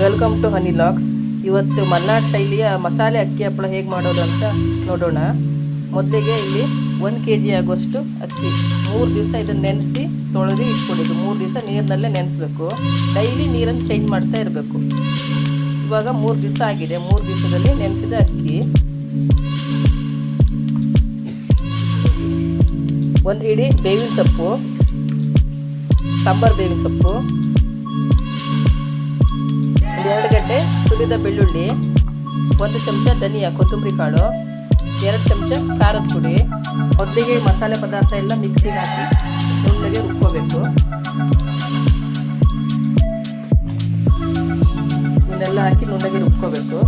Welcome to honey LOX ಇವತ್ತು ಮಲ್ನಾಡ್ ಶೈಲಿಯ ಮಸಾಲೆ ಅಕ್ಕಿ ಹಪ್ಪಳ ಹೇಗೆ ಮಾಡೋದು ಅಂತ ನೋಡೋಣ. ಮೊದಲಿಗೆ ಇಲ್ಲಿ ಒಂದು ಕೆ ಜಿ ಆಗುವಷ್ಟು ಅಕ್ಕಿ. ಮೂರು ದಿವಸ ಇದನ್ನು ನೆನೆಸಿ ತೊಳೆದು ಇಟ್ಕೊಡೋದು ಮೂರು ದಿವಸ ನೀರಿನಲ್ಲೇ ನೆನೆಸ್ಬೇಕು. ಡೈಲಿ ನೀರನ್ನು ಚೇಂಜ್ ಮಾಡ್ತಾ ಇರಬೇಕು. ಇವಾಗ ಮೂರು ದಿವಸ ಆಗಿದೆ. ಮೂರು ದಿವಸದಲ್ಲಿ ನೆನೆಸಿದ ಅಕ್ಕಿ. ಒಂದು ಹಿಡಿ ಬೇವಿನ ಸೊಪ್ಪು, ಸಾಂಬಾರು ಬೇವಿನ ಸೊಪ್ಪು ಎರಡು ಗಡ್ಡೆ ಸುಲಿದ ಬೆಳ್ಳುಳ್ಳಿ, ಒಂದು ಚಮಚ ಧನಿಯಾ ಕೊತ್ತಂಬರಿ ಕಾಳು, ಎರಡು ಚಮಚ ಖಾರದ ಪುಡಿ ಒದ್ದಿಗೆ ಮಸಾಲೆ ಪದಾರ್ಥ ಎಲ್ಲ ಮಿಕ್ಸಿಗೆ ಹಾಕಿ ನುಣ್ಣಗೆ ರುಬ್ಕೋಬೇಕು. ಇದನ್ನೆಲ್ಲ ಹಾಕಿ ನುಣ್ಣಗೆ ರುಬ್ಕೋಬೇಕು.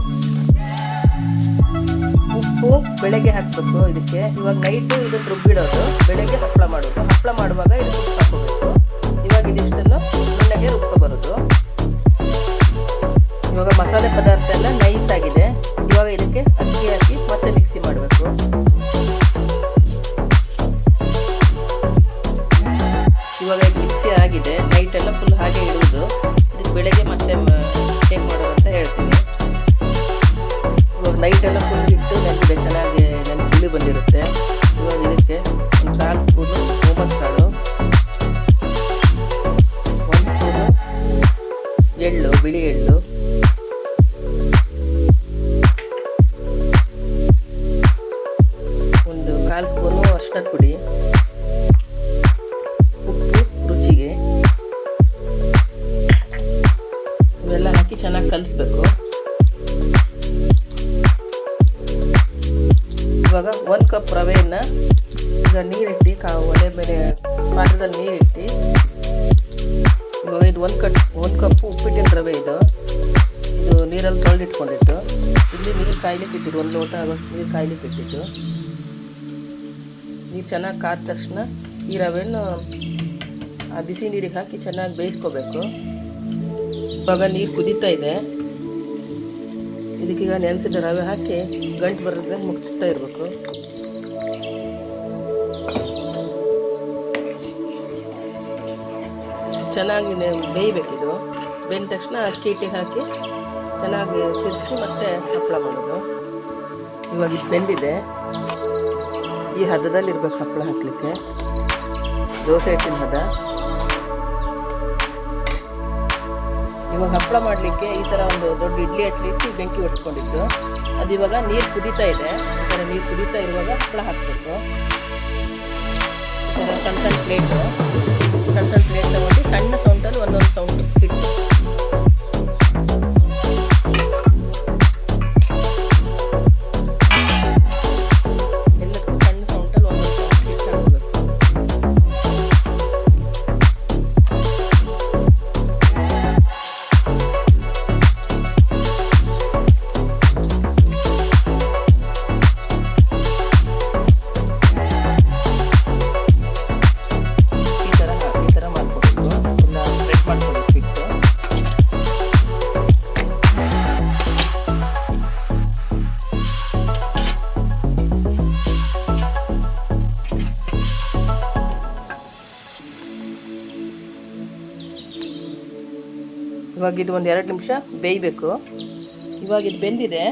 ಉಪ್ಪು ಬೆಳಗ್ಗೆ ಹಾಕಬೇಕು ಇದಕ್ಕೆ. ಇವಾಗ ನೈಟು ಇದನ್ನು ರುಬ್ಬಿಡೋದು ಬೆಳಗ್ಗೆ ಹಪ್ಪಳ ಮಾಡೋದು. ಹಪ್ಪಳ ಮಾಡುವಾಗ ಇದಕ್ಕೆ ಮಾಡಬೇಕು. ಇವಾಗ ಮಿಕ್ಸಿ ಆಗಿದೆ. ನೈಟ್ ಎಲ್ಲ ಫುಲ್ ಹಾಗೆ ಇಡುವುದು ಇದಕ್ಕೆ ಬೆಳಗ್ಗೆ ಮತ್ತೆ ಹೇಗೆ ಮಾಡೋದು ಅಂತ ಹೇಳ್ತೀನಿ. ಇವಾಗ ನೈಟ್ ಎಲ್ಲ ಫುಲ್ ಇಟ್ಟು ನೆನಪಿದೆ, ಚೆನ್ನಾಗಿ ಹುಳಿ ಬಂದಿರುತ್ತೆ. ಕಾಲು ಸ್ಪೂನು ಅರ್ಶಿನದ ಪುಡಿ. ಉಪ್ಪು, ರುಚಿಗೆ. ಇವೆಲ್ಲ ಹಾಕಿ ಚೆನ್ನಾಗಿ ಕಲಿಸ್ಬೇಕು. ಇವಾಗ ಒಂದು ಕಪ್ ರವೆಯನ್ನು ಈಗ ನೀರಿಟ್ಟು ಕಾ ಒಲೆ ಮೇಲೆ ಪಾತ್ರದಲ್ಲಿ ನೀರಿಟ್ಟು. ಇವಾಗ ಇದು ಒಂದು ಕಟ್, ಒಂದು ಕಪ್ಪು ಉಪ್ಪಿಟ್ಟಿನ ರವೆ ಇದು. ಇದು ನೀರಲ್ಲಿ ತೊಳೆದಿಟ್ಕೊಂಡಿತ್ತು ಇಲ್ಲಿ ನೀರು ಕಾಯ್ಲಿಕ್ಕೆ ಇಟ್ಟಿದ್ದು ಒಂದು ಲೋಟ ಆಗೋಷ್ಟು ನೀರು ಕಾಯ್ಲಿಕ್ಕೆ ಇಟ್ಟಿದ್ದು ನೀರು ಚೆನ್ನಾಗಿ ಕಾದ ತಕ್ಷಣ ಈ ರವೆಯನ್ನು ಆ ಬಿಸಿ ನೀರಿಗೆ ಹಾಕಿ ಚೆನ್ನಾಗಿ ಬೇಯಿಸ್ಕೋಬೇಕು. ಇವಾಗ ನೀರು ಕುದೀತಾ ಇದೆ. ಇದಕ್ಕೀಗ ನೆನೆಸಿದ ರವೆ ಹಾಕಿ ಗಂಟು ಬರೋದ್ರೆ ಮುಗಿಸ್ತಾ ಇರಬೇಕು. ಚೆನ್ನಾಗಿ ಬೇಯಬೇಕಿದು. ಬೆಂದ ತಕ್ಷಣ ಅಕ್ಕಿ ಹಾಕಿ ಚೆನ್ನಾಗಿ ತಿರ್ಸಿ ಮತ್ತೆ ಹಪ್ಪಳ ಮಾಡೋದು. ಇವಾಗ ಇದು ಬೆಂದಿದೆ. ಈ ಹದದಲ್ಲಿ ಇರ್ಬೇಕು ಹಪ್ಪಳ ಹಾಕಲಿಕ್ಕೆ. ದೋಸೆ ಹಿಟ್ಟಿನ ಹದ. ಇವಾಗ ಹಪ್ಪಳ ಮಾಡಲಿಕ್ಕೆ ಈ ಥರ ಒಂದು ದೊಡ್ಡ ಇಡ್ಲಿ ಅಟ್ಲಿಟ್ಟು ಬೆಂಕಿ ಹೊಟ್ಕೊಂಡಿದ್ದು ಅದು ಇವಾಗ ನೀರು ಕುದೀತಾ ಇದೆ. ಈ ಥರ ನೀರು ಕುದೀತಾ ಇರುವಾಗ ಹಪ್ಪಳ ಹಾಕಬೇಕು. ಸಣ್ಣ ಸಣ್ಣ ಪ್ಲೇಟು. ಸಣ್ಣ ಸಣ್ಣ ಪ್ಲೇಟ್ ಇವಾಗ ಇದು ಒಂದು ಎರಡು ನಿಮಿಷ ಬೇಯಬೇಕು. ಇವಾಗ ಇದು ಬೆಂದಿದೆ.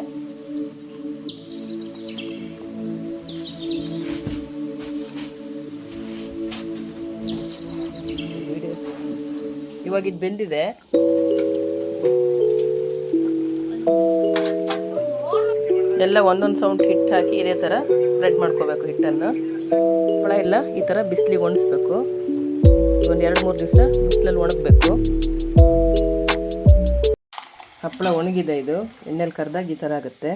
ಇವಾಗ ಇದು ಬೆಂದಿದೆ. ಎಲ್ಲ ಒಂದೊಂದು ಸೌಂಡ್ ಹಿಟ್ಟು ಹಾಕಿ ಇದೇ ಥರ ಸ್ಪ್ರೆಡ್ ಮಾಡ್ಕೋಬೇಕು ಹಿಟ್ಟನ್ನು. ಹಪ್ಪಳ ಎಲ್ಲ ಈ ಥರ ಬಿಸಿಲಿಗೆ ಒಣಗಿಸ್ಬೇಕು ಒಂದು ಎರಡು ಮೂರು ದಿವಸ ಬಿಸಿಲಲ್ಲಿ ಒಣಗಬೇಕು. ಹಪ್ಪಳ ಒಣಗಿದೆ ಇದು. ಎಣ್ಣೆಲಿ ಕರೆದಾಗ ಈ ಥರ ಆಗುತ್ತೆ.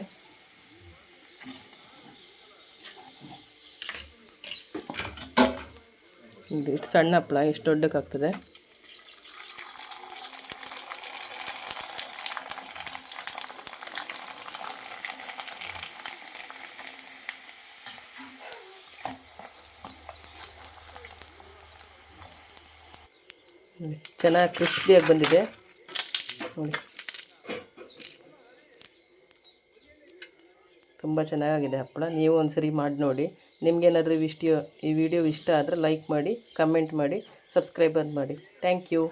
ಇದು ಇಷ್ಟು ಸಣ್ಣ ಹಪ್ಪಳ ಎಷ್ಟು ದೊಡ್ಡಕ್ಕಾಗ್ತದೆ ಚೆನ್ನಾಗಿ ಕ್ರಿಸ್ಪಿಯಾಗಿ ಬಂದಿದೆ. ನೋಡಿ. ತುಂಬ ಚೆನ್ನಾಗಿದೆ ಹಪ್ಪಳ. ನೀವು ಒಂದ್ಸರಿ ಮಾಡಿ ನೋಡಿ. ನಿಮಗೇನಾದರೂ ವಿಷ್ಟಿಯೋ ಈ ವಿಡಿಯೋ ಇಷ್ಟ ಆದರೆ ಲೈಕ್ ಮಾಡಿ ಕಮೆಂಟ್ ಮಾಡಿ ಸಬ್ಸ್ಕ್ರೈಬರ್ ಮಾಡಿ. Thank you